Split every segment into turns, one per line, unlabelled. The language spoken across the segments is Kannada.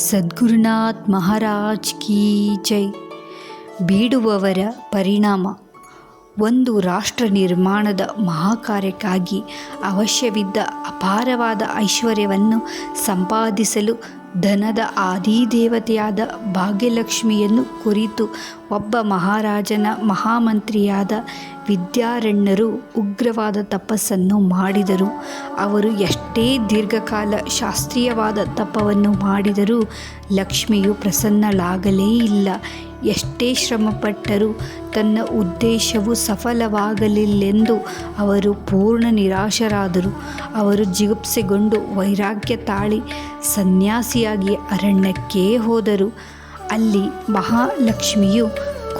ಸದ್ಗುರುನಾಥ್ ಮಹಾರಾಜ್ ಕೀ ಜೈ. ಬೀಡುವವರ ಪರಿಣಾಮ. ಒಂದು ರಾಷ್ಟ್ರ ನಿರ್ಮಾಣದ ಮಹಾಕಾರ್ಯಕ್ಕಾಗಿ ಅವಶ್ಯವಿದ್ದ ಅಪಾರವಾದ ಐಶ್ವರ್ಯವನ್ನು ಸಂಪಾದಿಸಲು ಧನದ ಆದಿದೇವತೆಯಾದ ಭಾಗ್ಯಲಕ್ಷ್ಮಿಯನ್ನು ಕುರಿತು ಒಬ್ಬ ಮಹಾರಾಜನ ಮಹಾಮಂತ್ರಿಯಾದ ವಿದ್ಯಾರಣ್ಯರು ಉಗ್ರವಾದ ತಪಸ್ಸನ್ನು ಮಾಡಿದರು. ಅವರು ಎಷ್ಟೇ ದೀರ್ಘಕಾಲ ಶಾಸ್ತ್ರೀಯವಾದ ತಪವನ್ನು ಮಾಡಿದರೂ ಲಕ್ಷ್ಮಿಯು ಪ್ರಸನ್ನಳಾಗಲೇ ಇಲ್ಲ. ಎಷ್ಟೇ ಶ್ರಮಪಟ್ಟರೂ ತನ್ನ ಉದ್ದೇಶವು ಸಫಲವಾಗಲಿಲ್ಲೆಂದು ಅವರು ಪೂರ್ಣ ನಿರಾಶರಾದರು. ಅವರು ಜಿಗುಪ್ಸೆಗೊಂಡು ವೈರಾಗ್ಯ ತಾಳಿ ಸನ್ಯಾಸಿಯಾಗಿ ಅರಣ್ಯಕ್ಕೇ ಹೋದರು. ಅಲ್ಲಿ ಮಹಾಲಕ್ಷ್ಮಿಯು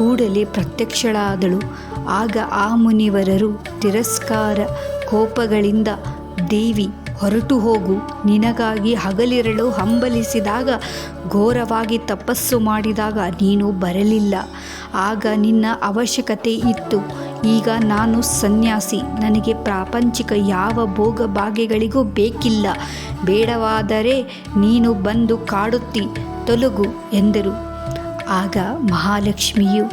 ಕೂಡಲೇ ಪ್ರತ್ಯಕ್ಷಳಾದಳು. ಆಗ ಆ ಮುನಿವರರು ತಿರಸ್ಕಾರ ಕೋಪಗಳಿಂದ, ದೇವಿ, ಹೊರಟು ಹೋಗು, ನಿನಗಾಗಿ ಹಗಲಿರಳು ಹಂಬಲಿಸಿದಾಗ, ಘೋರವಾಗಿ ತಪಸ್ಸು ಮಾಡಿದಾಗ ನೀನು ಬರಲಿಲ್ಲ. ಆಗ ನಿನ್ನ ಅವಶ್ಯಕತೆ ಇತ್ತು. ಈಗ ನಾನು ಸನ್ಯಾಸಿ, ನನಗೆ ಪ್ರಾಪಂಚಿಕ ಯಾವ ಭೋಗ ಭಾಗ್ಯಗಳಿಗೂ ಬೇಕಿಲ್ಲ. ಬೇಡವಾದರೆ ನೀನು ಬಂದು ಕಾಡುತ್ತಿ, ತೊಲಗು ಎಂದರು. ಆಗ ಮಹಾಲಕ್ಷ್ಮಿಯು,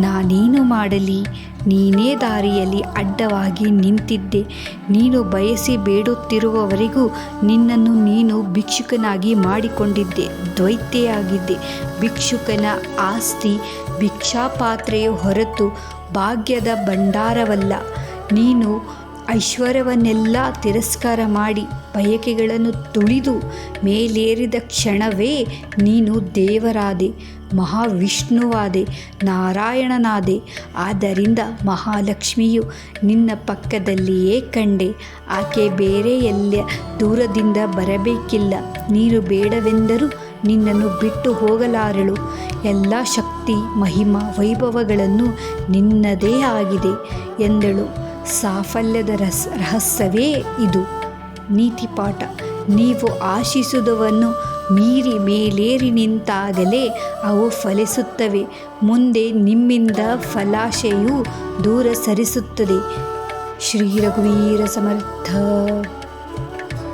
ನಾನೇನು ಮಾಡಲಿ? ನೀನೇ ದಾರಿಯಲ್ಲಿ ಅಡ್ಡವಾಗಿ ನಿಂತಿದ್ದೆ. ನೀನು ಬಯಸಿ ಬೇಡುತ್ತಿರುವವರೆಗೂ ನಿನ್ನನ್ನು ನೀನು ಭಿಕ್ಷುಕನಾಗಿ ಮಾಡಿಕೊಂಡಿದ್ದೆ. ದ್ವೈತೆಯಾಗಿದ್ದೆ. ಭಿಕ್ಷುಕನ ಆಸ್ತಿ, ಭಿಕ್ಷಾಪಾತ್ರೆಯು ಹೊರತು ಭಾಗ್ಯದ ಭಂಡಾರವಲ್ಲ. ನೀನು ಐಶ್ವರ್ಯವನ್ನೆಲ್ಲ ತಿರಸ್ಕಾರ ಮಾಡಿ ಬಯಕೆಗಳನ್ನು ತುಳಿದು ಮೇಲೇರಿದ ಕ್ಷಣವೇ ನೀನು ದೇವರಾದೆ, ಮಹಾವಿಷ್ಣುವಾದೆ, ನಾರಾಯಣನಾದೆ. ಆದ್ದರಿಂದ ಮಹಾಲಕ್ಷ್ಮಿಯು ನಿನ್ನ ಪಕ್ಕದಲ್ಲಿಯೇ ಕಂಡೆ. ಆಕೆ ಬೇರೆ ಎಲ್ಲ ದೂರದಿಂದ ಬರಬೇಕಿಲ್ಲ. ನೀನು ಬೇಡವೆಂದರೂ ನಿನ್ನನ್ನು ಬಿಟ್ಟು ಹೋಗಲಾರಳು. ಎಲ್ಲ ಶಕ್ತಿ, ಮಹಿಮಾ, ವೈಭವಗಳನ್ನು ನಿನ್ನದೇ ಆಗಿದೆ ಎಂದಳು. ಸಾಫಲ್ಯದ ರಸ್, ರಹಸ್ಯವೇ ಇದು. ನೀತಿಪಾಠ. ನೀವು ಆಶಿಸುವುದನ್ನು ಮೀರಿ ಮೇಲೇರಿ ನಿಂತಾಗಲೇ ಅವು ಫಲಿಸುತ್ತವೆ. ಮುಂದೆ ನಿಮ್ಮಿಂದ ಫಲಾಶೆಯು ದೂರ ಸರಿಸುತ್ತದೆ. ಶ್ರೀ ರಘುವೀರ ಸಮರ್ಥ.